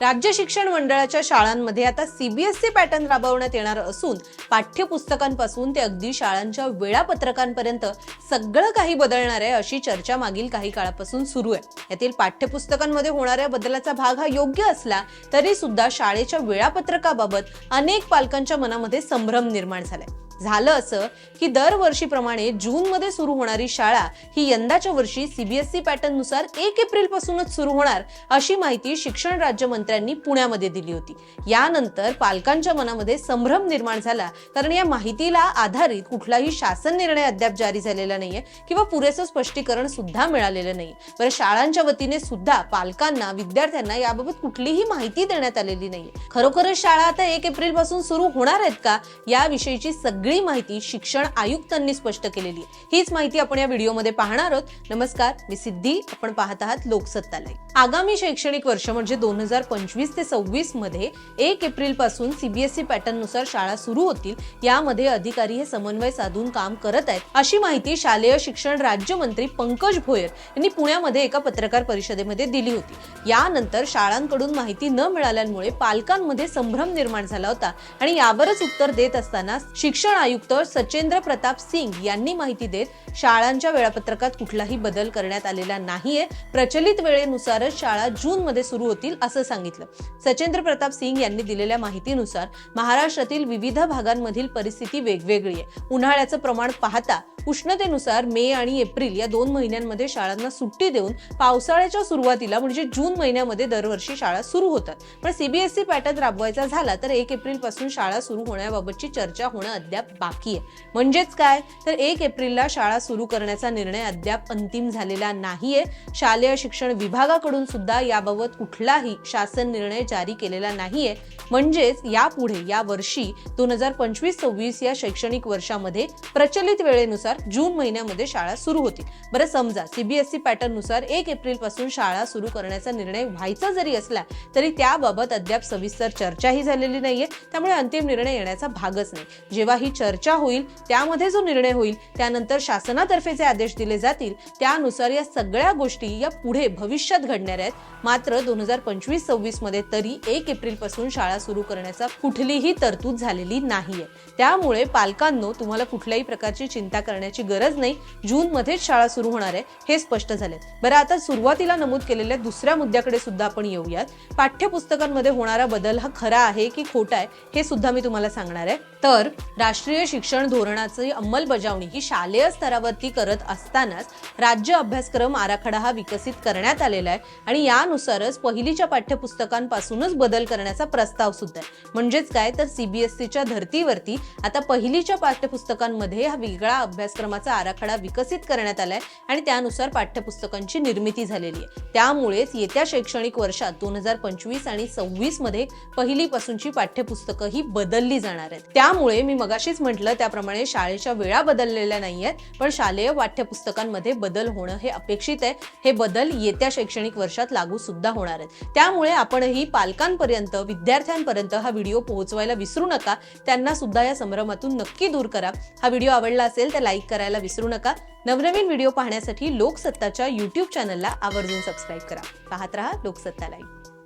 राज्य शिक्षण मंडळाच्या शाळांमध्ये आता सीबीएसई पॅटर्न राबवण्यात येणार असून पाठ्यपुस्तकांपासून ते अगदी शाळांच्या वेळापत्रकांपर्यंत सगळं काही बदलणार आहे अशी चर्चा मागील काही काळापासून सुरू आहे. यातील पाठ्यपुस्तकांमध्ये होणाऱ्या बदलाचा भाग हा योग्य असला तरी सुद्धा शाळेच्या वेळापत्रकाबाबत अनेक पालकांच्या मनामध्ये संभ्रम निर्माण झालाय. झालं असं की दरवर्षीप्रमाणे जूनमध्ये सुरू होणारी शाळा ही यंदाच्या वर्षी सीबीएसई पॅटर्ननुसार एक एप्रिल पासूनच सुरू होणार अशी माहिती शिक्षण राज्यमंत्र्यांनी पुण्यामध्ये दिली होती. यानंतर पालकांच्या मनामध्ये संभ्रम निर्माण झाला कारण या माहितीला आधारित कुठलाही शासन निर्णय अद्याप जारी झालेला नाहीये किंवा पुरेसं स्पष्टीकरण सुद्धा मिळालेलं नाही बरं शाळांच्या वतीने सुद्धा पालकांना विद्यार्थ्यांना याबाबत कुठलीही माहिती देण्यात आलेली नाहीये. खरोखरच शाळा आता एक एप्रिलपासून सुरू होणार आहेत का? याविषयीची सगळी माहिती शिक्षण आयुक्तांनी स्पष्ट केलेली आहे. हीच माहिती आपण या व्हिडिओमध्ये पाहणार आहोत. नमस्कार मी सिद्धी. आपण पाहत आहात लोकसत्तालय आगामी शैक्षणिक वर्ष म्हणजे दोन हजार पंचवीस ते सव्वीसमध्ये एक एप्रिलपासून सीबीएसई पॅटर्ननुसार शाळा सुरू होतील. यामध्ये अधिकारी हे समन्वय साधून काम करत आहेत. अशी माहिती शालेय शिक्षण राज्यमंत्री पंकज भोयर यांनी पुण्यामध्ये एका पत्रकार परिषदेमध्ये दिली होती. यानंतर शाळांकडून माहिती न मिळाल्यामुळे पालकांमध्ये संभ्रम निर्माण झाला होता आणि यावरच उत्तर देत असताना शिक्षण आयुक्त सचेंद्र प्रताप सिंग यांनी माहिती देत शाळांच्या वेळापत्रकात कुठलाही बदल करण्यात आलेला नाहीये. प्रचलित वेळेनुसारच शाळा जून मध्ये सुरू होतील असं सांगितलं. सचेंद्र प्रताप सिंग यांनी दिलेल्या माहितीनुसार महाराष्ट्रातील विविध भागांमधील परिस्थिती वेगवेगळी आहे. उन्हाळ्याचं प्रमाण पाहता उष्णतेनुसार मे आणि एप्रिल या दोन महिन्यांमध्ये शाळांना सुट्टी देऊन पावसाळ्याच्या सुरुवातीला म्हणजे जून महिन्यामध्ये दरवर्षी शाळा सुरू होतात. पण सीबीएसई पॅटर्न राबवायचा झाला तर एक एप्रिलपासून शाळा सुरू होण्याबाबतची चर्चा होणं अद्याप बाकी आहे. म्हणजेच काय? तर एक एप्रिलला शाळा सुरू करण्याचा निर्णय अद्याप अंतिम झालेला नाहीये. शालेय शिक्षण विभागाकडून सुद्धा याबाबत कुठलाही शासन निर्णय जारी केलेला नाहीये. म्हणजेच यापुढे या वर्षी दोन हजार पंचवीस सव्वीस या शैक्षणिक वर्षामध्ये प्रचलित वेळेनुसार जून महिन्यामध्ये शाळा सुरू होतील बरं समजा सीबीएसई पॅटर्ननुसार एक एप्रिलपासून शाळा सुरू करण्याचा निर्णय व्हायचा जरी असला तरी त्याबाबत अद्याप सविस्तर चर्चाही झालेली नाहीये. त्यामुळे अंतिम निर्णय येण्याचा भागच नाही. जेव्हा ही चर्चा होईल त्यामध्ये जो निर्णय होईल त्यानंतर शासनातर्फे जे आदेश दिले जातील त्यानुसार या सगळ्या गोष्टी या पुढे भविष्यात घडणार आहेत. मात्र दोन हजार पंचवीस सव्वीसमध्ये तरी एक एप्रिलपासून शाळा सुरू करण्याचा कुठलीही तरतूद झालेली नाहीये. त्यामुळे पालकांनो तुम्हाला कुठल्याही प्रकारची चिंता करण्याची गरज नाही. जून मध्येच शाळा सुरू होणार आहे हे स्पष्ट झाले बरं आता सुरुवातीला नमूद केलेल्या दुसऱ्या मुद्द्याकडे सुद्धा आपण येऊयात. पाठ्यपुस्तकांमध्ये होणारा बदल हा खरा आहे की खोटा आहे हे सुद्धा मी तुम्हाला सांगणार आहे. तर राष्ट्रीय शिक्षण धोरणाची अंमलबजावणी ही शालेय स्तरावरती करत असतानाच राज्य अभ्यासक्रम आराखडा हा विकसित करण्यात आलेला आहे आणि यानुसारच पहिलीच्या पाठ्यपुस्तकांपासूनच बदल करण्याचा प्रस्ताव सुद्धा आहे. म्हणजेच काय? तर सीबीएसईच्या धर्तीवरती आता पहिलीच्या पाठ्यपुस्तकांमध्ये हा वेगळा अभ्यास अभ्यासक्रमाचा आराखडा विकसित करण्यात आलाय आणि त्यानुसार पाठ्यपुस्तकांची निर्मिती झालेली आहे. त्यामुळेच येत्या शैक्षणिक वर्षात दोन हजार पंचवीस आणि सव्वीसमध्ये पहिलीपासूनची पाठ्यपुस्तकं ही बदलली जाणार आहेत. त्यामुळे मी मगाशीच म्हटलं त्याप्रमाणे शाळेच्या वेळा बदललेल्या नाहीयेत पण शालेय पाठ्यपुस्तकांमध्ये बदल होणं हे अपेक्षित आहे. हे बदल येत्या शैक्षणिक वर्षात लागू सुद्धा होणार आहेत. त्यामुळे आपणही पालकांपर्यंत विद्यार्थ्यांपर्यंत हा व्हिडिओ पोहोचवायला विसरू नका. त्यांना सुद्धा या संभ्रमातून नक्की दूर करा. हा व्हिडिओ आवडला असेल तर लाईक करायला विसरू नका. नवनवीन व्हिडिओ पाहण्यासाठी लोकसत्ताच्या युट्यूब चॅनलला आवर्जून सबस्क्राईब करा. पाहत रहा लोकसत्ता लाईव्ह